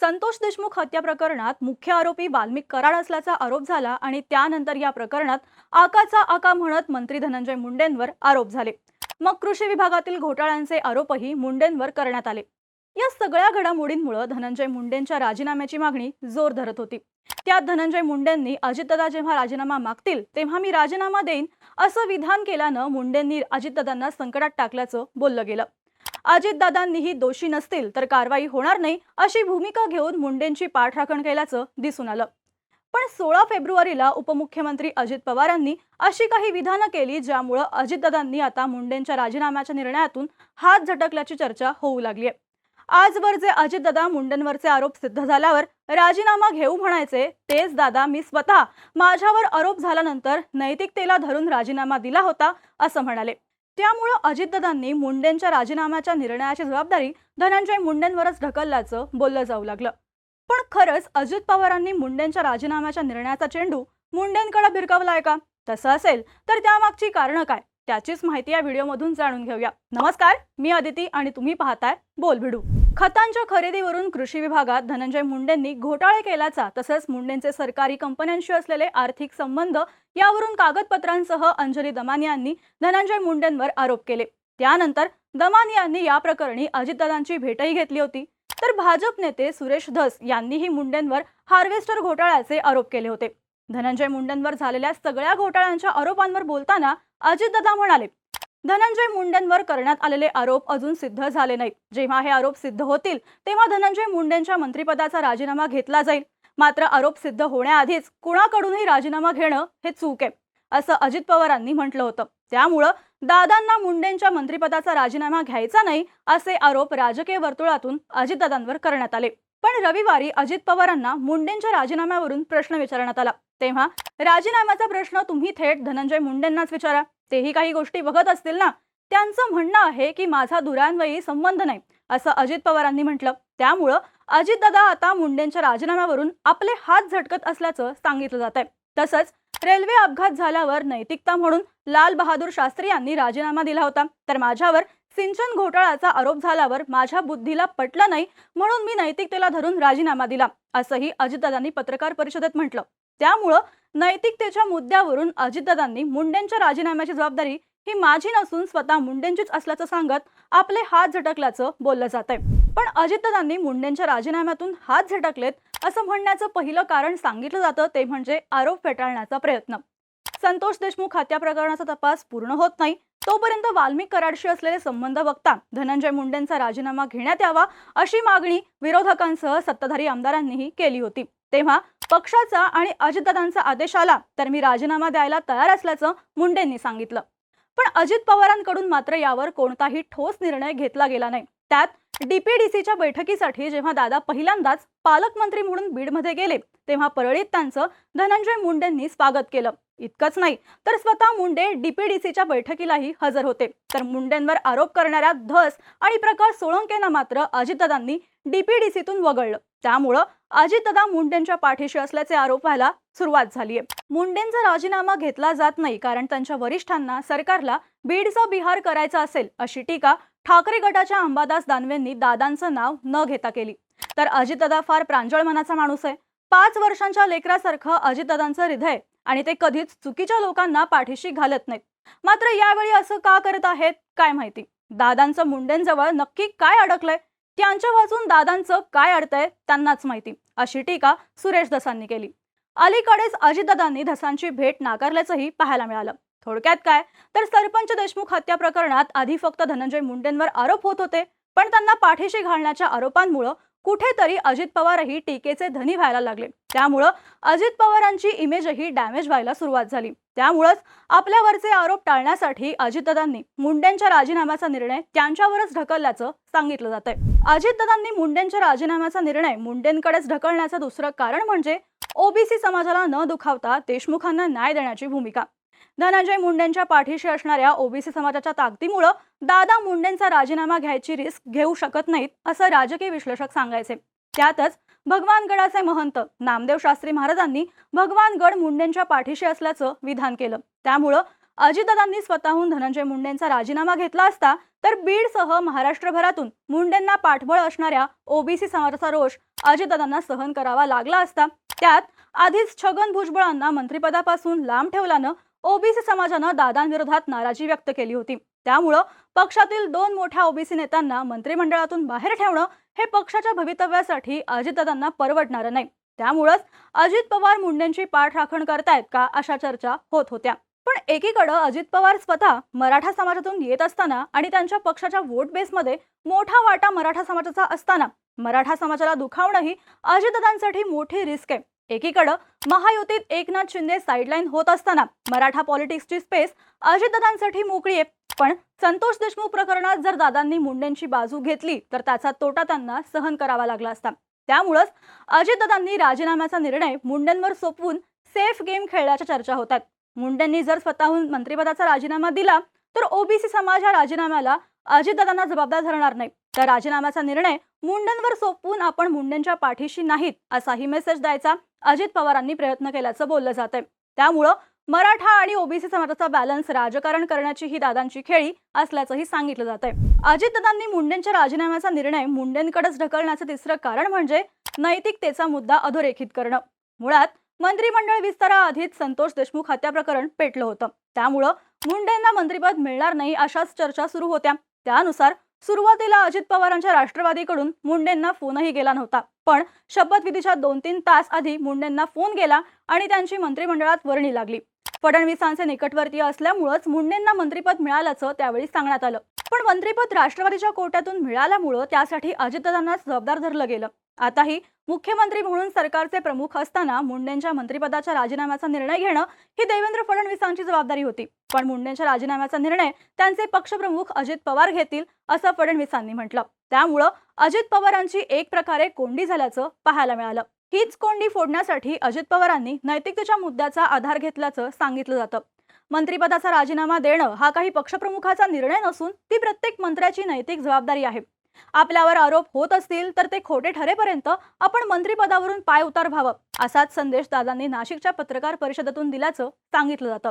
संतोष देशमुख हत्या प्रकरणात मुख्य आरोपी वाल्मिक कराड असल्याचा आरोप झाला आणि त्यानंतर या प्रकरणात आकाचा आका म्हणत मंत्री धनंजय मुंडेंवर आरोप झाले. मग कृषी विभागातील घोटाळ्यांचे आरोपही मुंडेंवर करण्यात आले. या सगळ्या घडामोडींमुळे धनंजय मुंडेंच्या राजीनाम्याची मागणी जोर धरत होती. त्यात धनंजय मुंडेंनी अजितदादा जेव्हा राजीनामा मागतील तेव्हा मी राजीनामा देईन असं विधान केल्यानं मुंडेंनी अजितदादांना संकटात टाकल्याचं बोललं गेलं. अजितदादांनीही दोषी नसतील तर कारवाई होणार नाही अशी भूमिका घेऊन मुंडेंची पाठराखण केल्याचं दिसून आलं. पण सोळा फेब्रुवारीला उपमुख्यमंत्री अजित पवारांनी अशी काही विधानं केली ज्यामुळं अजितदादांनी आता मुंडेंच्या राजीनाम्याच्या निर्णयातून हात झटकल्याची चर्चा होऊ लागली आहे. आजवर जे अजितदादा मुंडेंवरचे आरोप सिद्ध झाल्यावर राजीनामा घेऊ म्हणायचे तेच दादा मी स्वतः माझ्यावर आरोप झाल्यानंतर नैतिकतेला धरून राजीनामा दिला होता असं म्हणाले. त्यामुळं अजितदादांनी मुंडेंच्या राजीनाम्याच्या निर्णयाची जबाबदारी धनंजय मुंडेंवरच ढकलल्याचं बोललं जाऊ लागलं. पण खरंच अजित पवारांनी मुंडेंच्या राजीनाम्याच्या निर्णयाचा चेंडू मुंडेंकडे भिरकावलाय का? तसं असेल तर त्यामागची कारणं काय? त्याचीच माहिती या व्हिडिओमधून जाणून घेऊया. नमस्कार मी अदिती आणि तुम्ही पाहताय बोल भिडू खतांच्या खरेदीवरून कृषी विभागात धनंजय मुंडेंनी घोटाळे केल्याचा तसंच मुंडेंचे सरकारी कंपन्यांशी असलेले आर्थिक संबंध यावरून कागदपत्रांसह अंजली दमानी यांनी धनंजय मुंडेंवर आरोप केले. त्यानंतर दमानी यांनी या प्रकरणी अजितदादांची भेटही घेतली होती. तर भाजप नेते सुरेश धस यांनीही मुंडेंवर हार्वेस्टर घोटाळ्याचे आरोप केले होते. धनंजय मुंडेंवर झालेल्या सगळ्या घोटाळ्यांच्या आरोपांवर बोलताना अजितदादा म्हणाले धनंजय मुंडेंवर करण्यात आलेले आरोप अजून सिद्ध झाले नाहीत. जेव्हा हे आरोप सिद्ध होतील तेव्हा धनंजय मुंडेंच्या मंत्रिपदाचा राजीनामा घेतला जाईल. मात्र आरोप सिद्ध होण्याआधीच कुणाकडूनही राजीनामा घेणं हे चूक आहे असं अजित पवारांनी म्हटलं होतं. त्यामुळं दादांना मुंडेंच्या मंत्रिपदाचा राजीनामा घ्यायचा नाही असे आरोप राजकीय वर्तुळातून अजितदादांवर करण्यात आले. पण रविवारी अजित पवारांना मुंडेंच्या राजीनाम्यावरून प्रश्न विचारण्यात आला. तेव्हा राजीनाम्याचा प्रश्न तुम्ही थेट धनंजय मुंडेंनाच विचारा. तेही काही गोष्टी बघत असतील ना? त्यांचं म्हणणं आहे की माझा दुरान्वयी संबंध नाही असं अजित पवारांनी म्हटलं. त्यामुळं अजितदादा आता मुंडेंच्या राजीनाम्यावरून आपले हात झटकत असल्याचं सांगितलं जात आहे. तसंच रेल्वे अपघात झाल्यावर नैतिकता म्हणून लाल बहादूर शास्त्री यांनी राजीनामा दिला होता. तर माझ्यावर सिंचन घोटाळ्याचा आरोप झाल्यावर माझ्या बुद्धीला पटलं नाही म्हणून मी नैतिकतेला धरून राजीनामा दिला असंही अजितदादांनी पत्रकार परिषदेत म्हटलं. त्यामुळं नैतिकतेच्या मुद्द्यावरून अजितदादांनी मुंडेंच्या राजीनाम्याची जबाबदारी ही माझी नसून स्वतः मुंडेंचीच असल्याचं सांगत आपले हात झटकल्याचं बोललं जात आहे पण अजितदादांनी मुंडेंच्या राजीनाम्यातून हात झटकलेत असं म्हणण्याचं पहिलं कारण सांगितलं जातं ते म्हणजे आरोप फेटाळण्याचा प्रयत्न. संतोष देशमुख हत्या प्रकरणाचा तपास पूर्ण होत नाही तोपर्यंत वाल्मिक कराडशी असलेले संबंध बघता धनंजय मुंडेंचा राजीनामा घेण्यात यावा अशी मागणी विरोधकांसह सत्ताधारी आमदारांनीही केली होती. तेव्हा पक्षाचा आणि अजितदादांचा आदेश आला तर मी राजीनामा द्यायला तयार असल्याचं मुंडेंनी सांगितलं. पण अजित पवारांकडून मात्र यावर कोणताही ठोस निर्णय घेतला गेला नाही. त्यात डीपीडीसीच्या बैठकीसाठी जेव्हा दादा पहिल्यांदाच पालकमंत्री म्हणून बीडमध्ये गेले तेव्हा परळीत त्यांचं धनंजय मुंडेंनी स्वागत केलं. इतकंच नाही तर स्वतः मुंडे डीपीडीसीच्या बैठकीलाही हजर होते. तर मुंडेंवर आरोप करणाऱ्या धस आणि प्रकाश सोळंकेंना मात्र अजितदादांनी डीपीडीसीतून वगळलं. त्यामुळं अजितदादा मुंडेंच्या पाठीशी असल्याचे आरोप व्हायला सुरुवात झाली आहे मुंडेंचा राजीनामा घेतला जात नाही कारण त्यांच्या वरिष्ठांना सरकारला बीडचा बिहार करायचा असेल अशी टीका ठाकरे गटाच्या अंबादास दानवेंनी दादांचं नाव न घेता केली. तर अजितदादा फार प्रांजळ मनाचा माणूस आहे. पाच वर्षांच्या लेकरासारखं अजितदादांचं हृदय आणि ते कधीच चुकीच्या लोकांना पाठीशी घालत नाहीत. मात्र यावेळी असं का करत आहेत काय माहिती? दादांचं मुंडेंजवळ नक्की काय अडकलंय? त्यांच्या वाचून दादांचं काय अडतंय त्यांनाच माहिती. अशी टीका सुरेश धसांनी केली. अलीकडेच अजितदादांनी धसांची भेट नाकारल्याचंही पाहायला मिळालं. थोडक्यात काय? तर सरपंच देशमुख हत्या प्रकरणात आधी फक्त धनंजय मुंडेंवर आरोप होत होते पण त्यांना पाठीशी घालण्याच्या आरोपांमुळं कुठेतरी अजित पवारही टीकेचे धनी व्हायला लागले. त्यामुळं अजित पवारांची इमेजही डॅमेज व्हायला सुरुवात झाली. त्यामुळंच आपल्यावरचे आरोप टाळण्यासाठी अजितदादांनी मुंडेंच्या राजीनाम्याचा निर्णय त्यांच्यावरच ढकलल्याचं सांगितलं जात आहे अजितदादांनी मुंडेंच्या राजीनाम्याचा निर्णय मुंडेंकडेच ढकलण्याचं दुसरं कारण म्हणजे ओबीसी समाजाला न दुखावता देशमुखांना न्याय देण्याची भूमिका. धनंजय मुंडेंच्या पाठीशी असणाऱ्या ओबीसी समाजाच्या ताकदीमुळं दादा मुंडेंचा राजीनामा घ्यायची रिस्क घेऊ शकत नाहीत असं राजकीय विश्लेषक सांगायचे. त्यातच भगवानगडाचे महंत नामदेव शास्त्री महाराजांनी भगवानगड मुंडेंच्या पाठीशी असल्याचं विधान केलं. त्यामुळं अजितदादांनी स्वतःहून धनंजय मुंडेंचा राजीनामा घेतला असता तर बीडसह महाराष्ट्रभरातून मुंडेंना पाठबळ असणाऱ्या ओबीसी समाजाचा रोष अजितदादांना सहन करावा लागला असता त्यात आधीच छगन भुजबळांना मंत्रिपदापासून लांब ठेवल्यानं ओबीसी समाजानं दादांविरोधात नाराजी व्यक्त केली होती. त्यामुळं पक्षातील दोन मोठ्या ओबीसी नेत्यांना मंत्रिमंडळातून बाहेर ठेवणं हे पक्षाच्या भवितव्यासाठी अजितदादांना परवडणारं नाही. त्यामुळंच अजित पवार मुंडेंची पाठराखण करतायत का अशा चर्चा होत होत्या. पण एकीकडं अजित पवार स्वतः मराठा समाजातून येत असताना आणि त्यांच्या पक्षाच्या वोट बेसमध्ये मोठा वाटा मराठा समाजाचा असताना मराठा समाजाला दुखावणंही अजितदांसाठी अजितदादांसाठी मोठी रिस्क आहे. एकीकडं महायुतीत एकनाथ शिंदे साईडलाईन होत असताना मराठा पॉलिटिक्सची स्पेस अजितदादांसाठी मोकळी आहे. पण संतोष देशमुख प्रकरणात जर दादांनी मुंडेंची बाजू घेतली तर त्याचा तोटा त्यांना सहन करावा लागला असता. त्यामुळंच अजितदादांनी राजीनाम्याचा निर्णय मुंडेंवर सोपवून सेफ गेम खेळल्याच्या चर्चा होतात मुंडेंनी जर स्वतःहून मंत्रिपदाचा राजीनामा दिला तर ओबीसी समाज या राजीनाम्याला अजितदादांना जबाबदार धरणार नाही. त्या राजीनाम्याचा निर्णय मुंडेंवर सोपवून आपण मुंडेंच्या पाठीशी नाहीत असाही मेसेज द्यायचा अजित पवारांनी प्रयत्न केल्याचं बोललं जात आहे त्यामुळं मराठा आणि ओबीसी समाजाचा बॅलन्स राजकारण करण्याची ही दादांची खेळी असल्याचंही सांगितलं जात आहे अजितदादांनी मुंडेंच्या राजीनाम्याचा निर्णय मुंडेंकडेच ढकलण्याचं तिसरं कारण म्हणजे नैतिकतेचा मुद्दा अधोरेखित करणं. मुळात मंत्रिमंडळ विस्ताराआधीच संतोष देशमुख हत्या प्रकरण पेटलं होतं. त्यामुळं मुंडेंना मंत्रिपद मिळणार नाही अशाच चर्चा सुरू होत्या. त्यानुसार सुरुवातीला अजित पवारांच्या राष्ट्रवादीकडून मुंडेंना फोनही गेला नव्हता. पण शपथविधीच्या दोन तीन तास आधी मुंडेंना फोन गेला आणि त्यांची मंत्रिमंडळात वर्णी लागली. फडणवीसांचे निकटवर्तीय असल्यामुळंच मुंडेंना मंत्रिपद मिळाल्याचं त्यावेळी सांगण्यात आलं. पण मंत्रिपद राष्ट्रवादीच्या कोट्यातून मिळाल्यामुळं त्यासाठी अजितदादांनाच जबाबदार धरलं गेलं. आताही मुख्यमंत्री म्हणून सरकारचे प्रमुख असताना मुंडेंच्या मंत्रिपदाच्या राजीनाम्याचा निर्णय घेणं ही देवेंद्र फडणवीसांची जबाबदारी होती. पण मुंडेंच्या राजीनाम्याचा निर्णय त्यांचे पक्षप्रमुख अजित पवार घेतील असं फडणवीसांनी म्हटलं. त्यामुळं अजित पवारांची एक प्रकारे कोंडी झाल्याचं पाहायला मिळालं. हीच कोंडी फोडण्यासाठी अजित पवारांनी नैतिकतेच्या मुद्द्याचा आधार घेतल्याचं सांगितलं जातं. मंत्रिपदाचा राजीनामा देणं हा काही पक्षप्रमुखाचा निर्णय नसून ती प्रत्येक मंत्र्याची नैतिक जबाबदारी आहे. आपल्यावर आरोप होत असतील तर ते खोटे ठरेपर्यंत आपण मंत्रिपदावरून पाय उतार व्हावं असाच संदेश दादांनी नाशिकच्या पत्रकार परिषदेतून दिल्याचं सांगितलं जातं.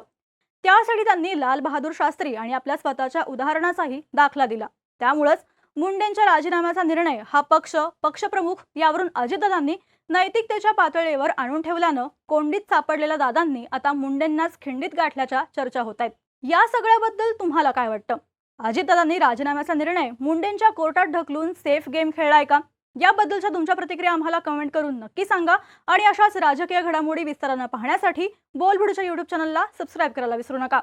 त्यासाठी त्यांनी लाल बहादूर शास्त्री आणि आपल्या स्वतःच्या उदाहरणाचाही दाखला दिला. त्यामुळंच मुंडेंच्या राजीनाम्याचा निर्णय हा पक्ष पक्षप्रमुख यावरून अजितदादांनी नैतिकतेच्या पातळीवर आणून ठेवल्यानं कोंडीत सापडलेल्या दादांनी आता मुंडेंनाच खिंडीत गाठल्याच्या चर्चा होत आहेत. या सगळ्याबद्दल तुम्हाला काय वाटतं? अजितदादांनी राजीनाम्याचा निर्णय मुंडेंच्या कोर्टात ढकलून सेफ गेम खेळलाय का? याबद्दलच्या तुमच्या प्रतिक्रिया आम्हाला कमेंट करून नक्की सांगा. आणि अशाच राजकीय घडामोडी विस्तारानं पाहण्यासाठी बोलभिडूच्या युट्यूब चॅनलला सबस्क्राईब करायला विसरू नका.